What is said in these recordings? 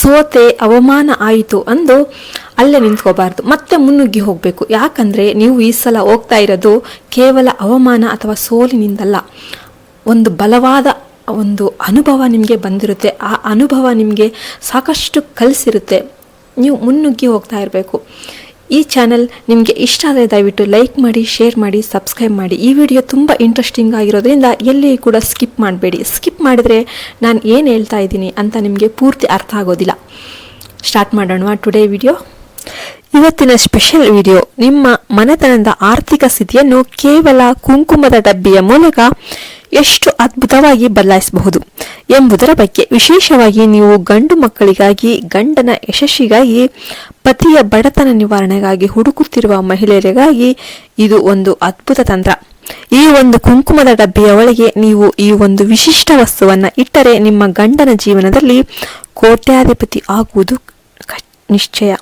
ಸೋತೆ ಅವಮಾನ ಆಯಿತು ಅಂದು ಅಲ್ಲೇ ನಿಂತ್ಕೋಬಾರ್ದು. ಮತ್ತೆ ಮುನ್ನುಗ್ಗಿ ಹೋಗಬೇಕು. ಯಾಕಂದರೆ ನೀವು ಈ ಸಲ ಹೋಗ್ತಾ ಇರೋದು ಕೇವಲ ಅವಮಾನ ಅಥವಾ ಸೋಲಿನಿಂದಲ್ಲ. ಒಂದು ಬಲವಾದ ಒಂದು ಅನುಭವ ನಿಮಗೆ ಬಂದಿರುತ್ತೆ. ಆ ಅನುಭವ ನಿಮಗೆ ಸಾಕಷ್ಟು ಕಲಿಸಿರುತ್ತೆ. ನೀವು ಮುನ್ನುಗ್ಗಿ ಹೋಗ್ತಾ ಇರಬೇಕು. ಈ ಚಾನಲ್ ನಿಮಗೆ ಇಷ್ಟ ಆದರೆ ದಯವಿಟ್ಟು ಲೈಕ್ ಮಾಡಿ, ಶೇರ್ ಮಾಡಿ, ಸಬ್ಸ್ಕ್ರೈಬ್ ಮಾಡಿ. ಈ ವಿಡಿಯೋ ತುಂಬ ಇಂಟ್ರೆಸ್ಟಿಂಗ್ ಆಗಿರೋದ್ರಿಂದ ಎಲ್ಲಿ ಕೂಡ ಸ್ಕಿಪ್ ಮಾಡಬೇಡಿ. ಸ್ಕಿಪ್ ಮಾಡಿದರೆ ನಾನು ಏನು ಹೇಳ್ತಾ ಇದ್ದೀನಿ ಅಂತ ನಿಮಗೆ ಪೂರ್ತಿ ಅರ್ಥ ಆಗೋದಿಲ್ಲ. ಸ್ಟಾರ್ಟ್ ಮಾಡೋಣ ಟುಡೇ ವಿಡಿಯೋ ಇವತ್ತಿನ ಸ್ಪೆಷಲ್ ವಿಡಿಯೋ ನಿಮ್ಮ ಮನೆತನದ ಆರ್ಥಿಕ ಸ್ಥಿತಿಯನ್ನು ಕೇವಲ ಕುಂಕುಮದ ಡಬ್ಬಿಯ ಮೂಲಕ ಎಷ್ಟು ಅದ್ಭುತವಾಗಿ ಬದಲಾಯಿಸಬಹುದು ಎಂಬುದರ ಬಗ್ಗೆ ವಿಶೇಷವಾಗಿ ನೀವು ಗಂಡು ಮಕ್ಕಳಿಗಾಗಿ, ಗಂಡನ ಯಶಸ್ಸಿಗಾಗಿ, ಪತಿಯ ಬಡತನ ನಿವಾರಣೆಗಾಗಿ ಹುಡುಕುತ್ತಿರುವ ಮಹಿಳೆಯರಿಗಾಗಿ ಇದು ಒಂದು ಅದ್ಭುತ ತಂತ್ರ. ಈ ಒಂದು ಕುಂಕುಮದ ಡಬ್ಬಿಯ ಒಳಗೆ ನೀವು ಈ ಒಂದು ವಿಶಿಷ್ಟ ವಸ್ತುವನ್ನ ಇಟ್ಟರೆ ನಿಮ್ಮ ಗಂಡನ ಜೀವನದಲ್ಲಿ ಕೋಟ್ಯಾಧಿಪತಿ ಆಗುವುದು ನಿಶ್ಚಯ.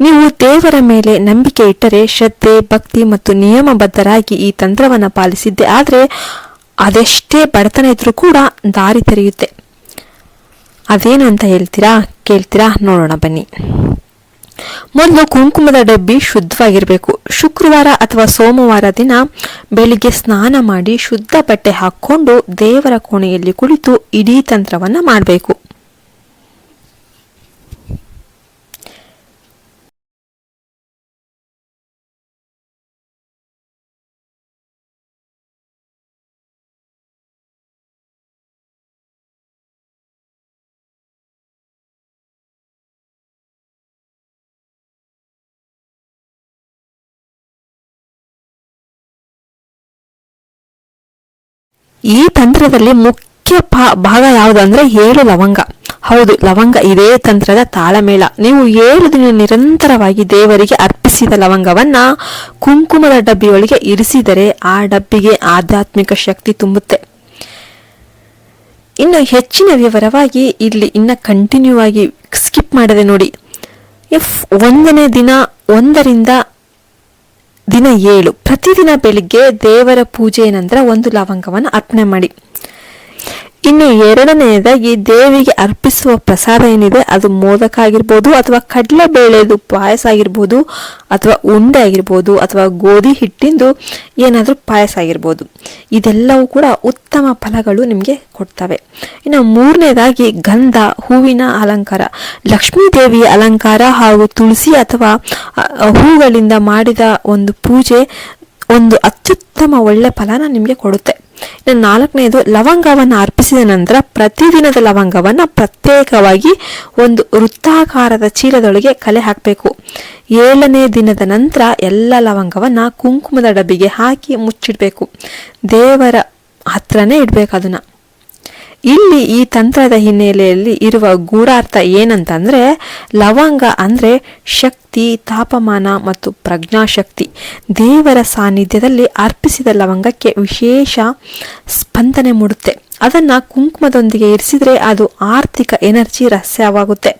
ನೀವು ದೇವರ ಮೇಲೆ ನಂಬಿಕೆ ಇಟ್ಟರೆ ಶ್ರದ್ಧೆ, ಭಕ್ತಿ ಮತ್ತು ನಿಯಮಬದ್ಧರಾಗಿ ಈ ತಂತ್ರವನ್ನು ಪಾಲಿಸಿದ್ದೆ ಆದರೆ ಅದೆಷ್ಟೇ ಬಡತನ ಇದ್ರೂ ಕೂಡ ದಾರಿ ತೆರೆಯುತ್ತೆ. ಅದೇನು ಅಂತ ಹೇಳ್ತೀರಾ? ಕೇಳ್ತೀರಾ? ನೋಡೋಣ ಬನ್ನಿ. ಮೊದಲು ಕುಂಕುಮದ ಡಬ್ಬಿ ಶುದ್ಧವಾಗಿರಬೇಕು. ಶುಕ್ರವಾರ ಅಥವಾ ಸೋಮವಾರ ದಿನ ಬೆಳಿಗ್ಗೆ ಸ್ನಾನ ಮಾಡಿ ಶುದ್ಧ ಬಟ್ಟೆ ಹಾಕ್ಕೊಂಡು ದೇವರ ಕೋಣೆಯಲ್ಲಿ ಕುಳಿತು ಇಡೀ ತಂತ್ರವನ್ನು ಮಾಡಬೇಕು. ಈ ತಂತ್ರದಲ್ಲಿ ಮುಖ್ಯ ಭಾಗ ಯಾವುದು ಅಂದ್ರೆ ಏಳು ಲವಂಗ. ಹೌದು, ಲವಂಗ ಇದೇ ತಂತ್ರದ ತಾಳಮೇಳ. ನೀವು ಏಳು ದಿನ ನಿರಂತರವಾಗಿ ದೇವರಿಗೆ ಅರ್ಪಿಸಿದ ಲವಂಗವನ್ನ ಕುಂಕುಮದ ಡಬ್ಬಿಯೊಳಗೆ ಇರಿಸಿದರೆ ಆ ಡಬ್ಬಿಗೆ ಆಧ್ಯಾತ್ಮಿಕ ಶಕ್ತಿ ತುಂಬುತ್ತೆ. ಇನ್ನು ಹೆಚ್ಚಿನ ವಿವರವಾಗಿ ಇಲ್ಲಿ ಇನ್ನ ಕಂಟಿನ್ಯೂ ಆಗಿ ಸ್ಕಿಪ್ ಮಾಡದೆ ನೋಡಿ. ಎಫ್ ಒಂದನೇ ದಿನ ಒಂದರಿಂದ ದಿನ ಏಳು. ಪ್ರತಿದಿನ ಬೆಳಿಗ್ಗೆ ದೇವರ ಪೂಜೆಯ ನಂತರ ಒಂದು ಲವಂಗವನ್ನು ಅರ್ಪಣೆ ಮಾಡಿ. ಇನ್ನು ಎರಡನೆಯದಾಗಿ ದೇವಿಗೆ ಅರ್ಪಿಸುವ ಪ್ರಸಾದ ಏನಿದೆ, ಅದು ಮೋದಕ ಆಗಿರ್ಬೋದು ಅಥವಾ ಕಡಲೆ ಬೇಳೆದು ಪಾಯಸ ಆಗಿರ್ಬೋದು ಅಥವಾ ಉಂಡೆ ಆಗಿರ್ಬೋದು ಅಥವಾ ಗೋಧಿ ಹಿಟ್ಟಿಂದು ಏನಾದರೂ ಪಾಯಸ ಆಗಿರ್ಬೋದು. ಇದೆಲ್ಲವೂ ಕೂಡ ಉತ್ತಮ ಫಲಗಳು ನಿಮಗೆ ಕೊಡ್ತವೆ. ಇನ್ನು ಮೂರನೇದಾಗಿ, ಗಂಧ, ಹೂವಿನ ಅಲಂಕಾರ. ಲಕ್ಷ್ಮೀ ದೇವಿಯ ಅಲಂಕಾರ ಹಾಗೂ ತುಳಸಿ ಅಥವಾ ಹೂಗಳಿಂದ ಮಾಡಿದ ಒಂದು ಪೂಜೆ ಒಂದು ಅತ್ಯುತ್ತಮ ಒಳ್ಳೆ ಫಲನ ನಿಮಗೆ ಕೊಡುತ್ತೆ. ನಾಲ್ಕನೇದು, ಲವಂಗವನ್ನು ಅರ್ಪಿಸಿದ ನಂತರ ಪ್ರತಿದಿನದ ಲವಂಗವನ್ನು ಪ್ರತ್ಯೇಕವಾಗಿ ಒಂದು ವೃತ್ತಾಕಾರದ ಚೀಲದೊಳಗೆ ಕಲೆ ಹಾಕಬೇಕು. ಏಳನೇ ದಿನದ ನಂತರ ಎಲ್ಲ ಲವಂಗವನ್ನು ಕುಂಕುಮದ ಡಬ್ಬಿಗೆ ಹಾಕಿ ಮುಚ್ಚಿಡಬೇಕು. ದೇವರ ಹತ್ರನೇ ಇಡಬೇಕು ಅದನ್ನು. ಇಲ್ಲಿ ಈ ತಂತ್ರದ ಹಿನ್ನೆಲೆಯಲ್ಲಿ ಇರುವ ಗೂಢಾರ್ಥ ಏನಂತಂದರೆ, ಲವಂಗ ಅಂದರೆ ಶಕ್ತಿ ತಾಪಮಾನ ಮತ್ತು ಪ್ರಜ್ಞಾಶಕ್ತಿ ದೇವರ ಸಾನ್ನಿಧ್ಯದಲ್ಲಿ ಅರ್ಪಿಸಿದ ಲವಂಗಕ್ಕೆ ವಿಶೇಷ ಸ್ಪಂದನೆ ಮೂಡುತ್ತೆ. ಅದನ್ನು ಕುಂಕುಮದೊಂದಿಗೆ ಇರಿಸಿದರೆ ಅದು ಆರ್ಥಿಕ ಎನರ್ಜಿ ರಹಸ್ಯವಾಗುತ್ತೆ.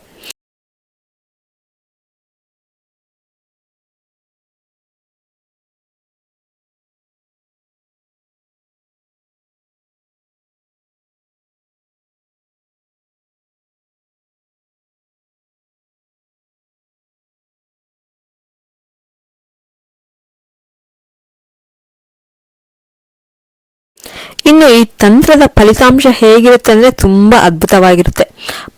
ಇನ್ನು ಈ ತಂತ್ರದ ಫಲಿತಾಂಶ ಹೇಗಿರುತ್ತೆ ಅಂದ್ರೆ ತುಂಬಾ ಅದ್ಭುತವಾಗಿರುತ್ತೆ.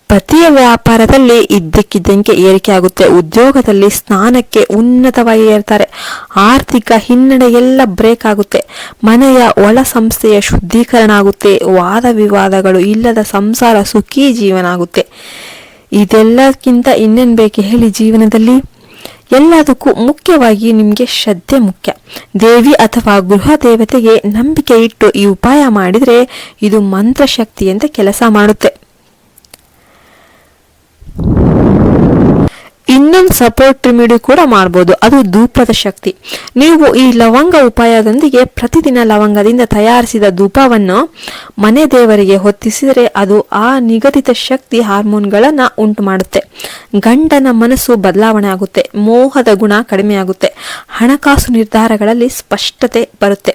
ಪತಿಯ ವ್ಯಾಪಾರದಲ್ಲಿ ಇದ್ದಕ್ಕಿದ್ದಂಗೆ ಏರಿಕೆ ಆಗುತ್ತೆ. ಉದ್ಯೋಗದಲ್ಲಿ ಸ್ನಾನಕ್ಕೆ ಉನ್ನತವಾಗಿ ಏರ್ತಾರೆ. ಆರ್ಥಿಕ ಹಿನ್ನಡೆ ಎಲ್ಲ ಬ್ರೇಕ್ ಆಗುತ್ತೆ. ಮನೆಯ ಒಳ ಸಂಸ್ಥೆಯ ಶುದ್ಧೀಕರಣ ಆಗುತ್ತೆ. ವಾದ ವಿವಾದಗಳು ಇಲ್ಲದ ಸಂಸಾರ ಸುಖಿ ಜೀವನ ಆಗುತ್ತೆ. ಇದೆಲ್ಲಕ್ಕಿಂತ ಇನ್ನೇನು ಬೇಕು ಹೇಳಿ ಜೀವನದಲ್ಲಿ? ಎಲ್ಲದಕ್ಕೂ ಮುಖ್ಯವಾಗಿ ನಿಮಗೆ ಶ್ರದ್ಧೆ ಮುಖ್ಯ. ದೇವಿ ಅಥವಾ ಗೃಹ ದೇವತೆಗೆ ನಂಬಿಕೆ ಇಟ್ಟು ಈ ಉಪಾಯ ಮಾಡಿದ್ರೆ ಇದು ಮಂತ್ರಶಕ್ತಿಯಂತೆ ಕೆಲಸ ಮಾಡುತ್ತೆ. ಇನ್ನೊಂದು ಸಪೋರ್ಟ್ ರೆಮಿಡಿ ಕೂಡ ಮಾಡ್ಬೋದು. ಅದು ಧೂಪದ ಶಕ್ತಿ. ನೀವು ಈ ಲವಂಗ ಉಪಾಯದೊಂದಿಗೆ ಪ್ರತಿದಿನ ಲವಂಗದಿಂದ ತಯಾರಿಸಿದ ಧೂಪವನ್ನು ಮನೆ ದೇವರಿಗೆ ಹೊತ್ತಿಸಿದರೆ ಅದು ಆ ನಿಗದಿತ ಶಕ್ತಿ ಹಾರ್ಮೋನ್ಗಳನ್ನು ಉಂಟು ಮಾಡುತ್ತೆ ಗಂಡನ ಮನಸ್ಸು ಬದಲಾವಣೆ ಆಗುತ್ತೆ. ಮೋಹದ ಗುಣ ಕಡಿಮೆಯಾಗುತ್ತೆ ಹಣಕಾಸು ನಿರ್ಧಾರಗಳಲ್ಲಿ ಸ್ಪಷ್ಟತೆ ಬರುತ್ತೆ.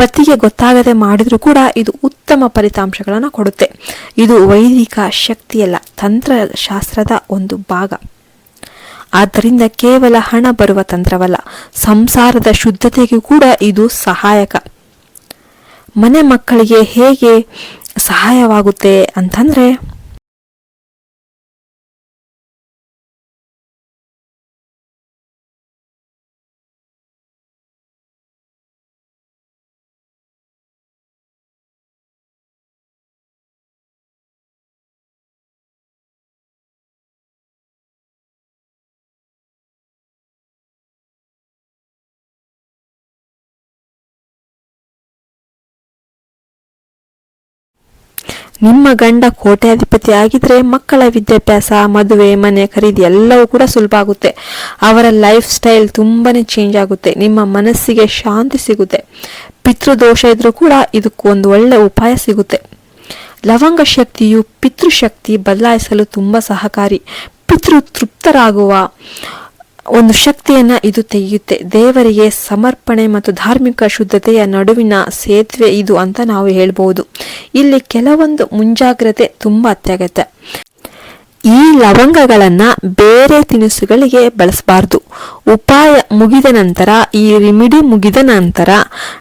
ಪತಿಗೆ ಗೊತ್ತಾಗದೆ ಮಾಡಿದರೂ ಕೂಡ ಇದು ಉತ್ತಮ ಫಲಿತಾಂಶಗಳನ್ನು ಕೊಡುತ್ತೆ. ಇದು ವೈದಿಕ ಶಕ್ತಿಯಲ್ಲ, ತಂತ್ರಶಾಸ್ತ್ರದ ಒಂದು ಭಾಗ. ಆದ್ದರಿಂದ ಕೇವಲ ಹಣ ಬರುವ ತಂತ್ರವಲ್ಲ, ಸಂಸಾರದ ಶುದ್ಧತೆಗೆ ಕೂಡ ಇದು ಸಹಾಯಕ. ಮನೆ ಮಕ್ಕಳಿಗೆ ಹೇಗೆ ಸಹಾಯವಾಗುತ್ತೆ ಅಂತಂದ್ರೆ ನಿಮ್ಮ ಗಂಡ ಕೋಟ್ಯಾಧಿಪತಿ ಆಗಿದ್ರೆ ಮಕ್ಕಳ ವಿದ್ಯಾಭ್ಯಾಸ, ಮದುವೆ, ಮನೆ ಖರೀದಿ ಎಲ್ಲವೂ ಕೂಡ ಸುಲಭ ಆಗುತ್ತೆ. ಅವರ ಲೈಫ್ ಸ್ಟೈಲ್ ತುಂಬಾನೇ ಚೇಂಜ್ ಆಗುತ್ತೆ. ನಿಮ್ಮ ಮನಸ್ಸಿಗೆ ಶಾಂತಿ ಸಿಗುತ್ತೆ. ಪಿತೃದೋಷ ಇದ್ರೂ ಕೂಡ ಇದಕ್ಕೂ ಒಂದು ಒಳ್ಳೆ ಉಪಾಯ ಸಿಗುತ್ತೆ. ಲವಂಗ ಶಕ್ತಿಯು ಪಿತೃಶಕ್ತಿ ಬದಲಾಯಿಸಲು ತುಂಬ ಸಹಕಾರಿ. ಪಿತೃ ತೃಪ್ತರಾಗುವ ಒಂದು ಶಕ್ತಿಯನ್ನ ಇದು ತೆಗೆಯುತ್ತೆ. ದೇವರಿಗೆ ಸಮರ್ಪಣೆ ಮತ್ತು ಧಾರ್ಮಿಕ ಶುದ್ಧತೆಯ ನಡುವಿನ ಸೇತುವೆ ಇದು ಅಂತ ನಾವು ಹೇಳ್ಬೋದು. ಇಲ್ಲಿ ಕೆಲವೊಂದು ಮುಂಜಾಗ್ರತೆ ತುಂಬ ಅತ್ಯಗತ್ಯ. ಈ ಲವಂಗಗಳನ್ನು ಬೇರೆ ತಿನಿಸುಗಳಿಗೆ ಬಳಸಬಾರ್ದು. ಉಪಾಯ ಮುಗಿದ ನಂತರ, ಈ ರಿಮಿಡಿ ಮುಗಿದ ನಂತರ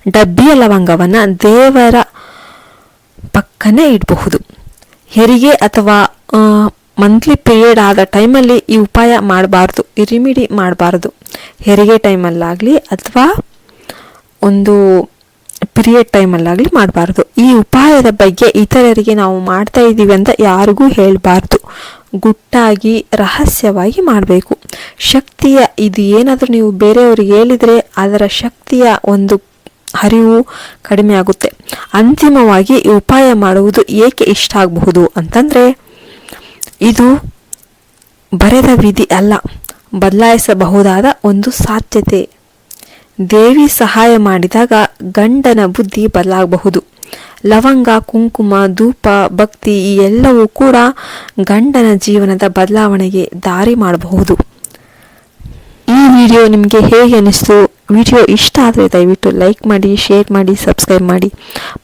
ಡಬ್ಬಿಯ ಲವಂಗವನ್ನ ದೇವರ ಪಕ್ಕನೆ ಇಡಬಹುದು. ಹೆರಿಗೆ ಅಥವಾ ಮಂತ್ಲಿ ಪೀರಿಯಡ್ ಆದ ಟೈಮಲ್ಲಿ ಈ ಉಪಾಯ ಮಾಡಬಾರ್ದು ಈ ರಿಮಿಡಿ ಮಾಡಬಾರ್ದು. ಹೆರಿಗೆ ಟೈಮಲ್ಲಾಗಲಿ ಅಥವಾ ಒಂದು ಪೀರಿಯಡ್ ಟೈಮಲ್ಲಾಗಲಿ ಮಾಡಬಾರ್ದು. ಈ ಉಪಾಯದ ಬಗ್ಗೆ ಇತರರಿಗೆ ನಾವು ಮಾಡ್ತಾ ಇದ್ದೀವಿ ಅಂತ ಯಾರಿಗೂ ಹೇಳಬಾರ್ದು. ಗುಟ್ಟಾಗಿ, ರಹಸ್ಯವಾಗಿ ಮಾಡಬೇಕು. ಶಕ್ತಿಯ ಇದು ಏನಾದರೂ ನೀವು ಬೇರೆಯವ್ರಿಗೆ ಹೇಳಿದರೆ ಅದರ ಶಕ್ತಿಯ ಒಂದು ಹರಿವು ಕಡಿಮೆ ಆಗುತ್ತೆ. ಅಂತಿಮವಾಗಿ ಈ ಉಪಾಯ ಮಾಡುವುದು ಏಕೆ ಇಷ್ಟ ಆಗಬಹುದು ಅಂತಂದರೆ ಇದು ಬರೆದ ವಿಧಿ ಅಲ್ಲ, ಬದಲಾಯಿಸಬಹುದಾದ ಒಂದು ಸಾಧ್ಯತೆ. ದೇವಿ ಸಹಾಯ ಮಾಡಿದಾಗ ಗಂಡನ ಬುದ್ಧಿ ಬದಲಾಗಬಹುದು. ಲವಂಗ, ಕುಂಕುಮ, ಧೂಪ, ಭಕ್ತಿ ಈ ಎಲ್ಲವೂ ಕೂಡ ಗಂಡನ ಜೀವನದ ಬದಲಾವಣೆಗೆ ದಾರಿ ಮಾಡಬಹುದು. ಈ ವಿಡಿಯೋ ನಿಮಗೆ ಹೇಗೆ ಅನಿಸ್ತು? ವಿಡಿಯೋ ಇಷ್ಟ ಆದರೆ ದಯವಿಟ್ಟು ಲೈಕ್ ಮಾಡಿ, ಶೇರ್ ಮಾಡಿ, ಸಬ್ಸ್ಕ್ರೈಬ್ ಮಾಡಿ.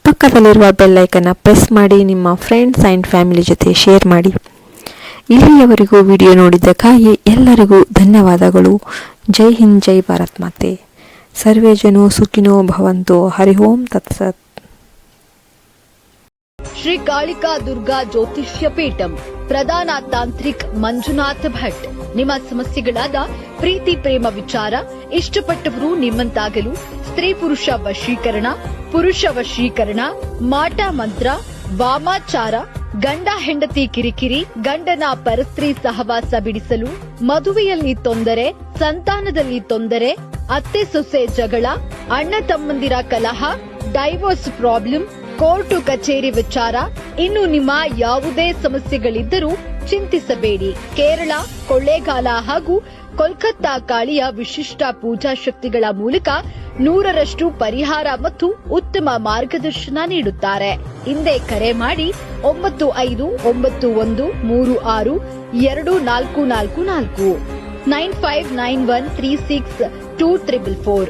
ಪಕ್ಕದಲ್ಲಿರುವ ಬೆಲ್ಲೈಕನ್ನು ಪ್ರೆಸ್ ಮಾಡಿ, ನಿಮ್ಮ ಫ್ರೆಂಡ್ಸ್ ಆ್ಯಂಡ್ ಫ್ಯಾಮಿಲಿ ಜೊತೆ ಶೇರ್ ಮಾಡಿ. ಇಲ್ಲಿಯವರೆಗೂ ವಿಡಿಯೋ ನೋಡಿದ್ದಕ್ಕಾಗಿ ಎಲ್ಲರಿಗೂ ಧನ್ಯವಾದಗಳು. ಜೈ ಹಿಂದ್, ಜೈ ಭಾರತ್ ಮಾತೆ. ಸರ್ವೇ ಜನೋ ಸುಖಿನೋ ಭವಂತೋ. ಹರಿ ಓಂ ತತ್ಸತ್ ಶ್ರೀ ಕಾಳಿಕಾ ದುರ್ಗಾ ಜ್ಯೋತಿಷ್ಯ ಪೀಠಂ. ಪ್ರಧಾನ ತಾಂತ್ರಿಕ್ ಮಂಜುನಾಥ್ ಭಟ್. ನಿಮ್ಮ ಸಮಸ್ಯೆಗಳಾದ ಪ್ರೀತಿ, ಪ್ರೇಮ ವಿಚಾರ, ಇಷ್ಟಪಟ್ಟವರು ನಿಮ್ಮಂತಾಗಲು ಸ್ತ್ರೀ ಪುರುಷ ವಶೀಕರಣ ಪುರುಷ ವಶೀಕರಣ, ಮಾಟ ಮಂತ್ರ, ವಾಮಾಚಾರ ಗಂಡ ಹೆಂಡತಿ ಕಿರಿಕಿರಿ, ಗಂಡನ ಪರಸ್ತ್ರೀ ಸಹವಾಸ ಬಿಡಿಸಲು, ಮದುವೆಯಲ್ಲಿ ತೊಂದರೆ, ಸಂತಾನದಲ್ಲಿ ತೊಂದರೆ, ಅತ್ತೆ ಸೊಸೆ ಜಗಳ, ಅಣ್ಣ ತಮ್ಮಂದಿರ ಕಲಹ ಡೈವೋರ್ಸ್ ಪ್ರಾಬ್ಲಮ್ ಕೋರ್ಟು ಕಚೇರಿ ವಿಚಾರ, ಇನ್ನು ನಿಮ್ಮ ಯಾವುದೇ ಸಮಸ್ಯೆಗಳಿದ್ದರೂ ಚಿಂತಿಸಬೇಡಿ. ಕೇರಳ, ಕೊಳ್ಳೇಗಾಲ ಹಾಗೂ ಕೋಲ್ಕತ್ತಾ ಕಾಳಿಯ ವಿಶಿಷ್ಟ ಪೂಜಾ ಶಕ್ತಿಗಳ ಮೂಲಕ ನೂರರಷ್ಟು ಪರಿಹಾರ ಮತ್ತು ಉತ್ತಮ ಮಾರ್ಗದರ್ಶನ ನೀಡುತ್ತಾರೆ. ಹಿಂದೆ ಕರೆ ಮಾಡಿ ಒಂಬತ್ತು ಐದು, ಒಂಬತ್ತು ಒಂದು, ಮೂರು ಆರು, ಎರಡು ನಾಲ್ಕು ನಾಲ್ಕು ನಾಲ್ಕು. Nine five nine one three six two triple four.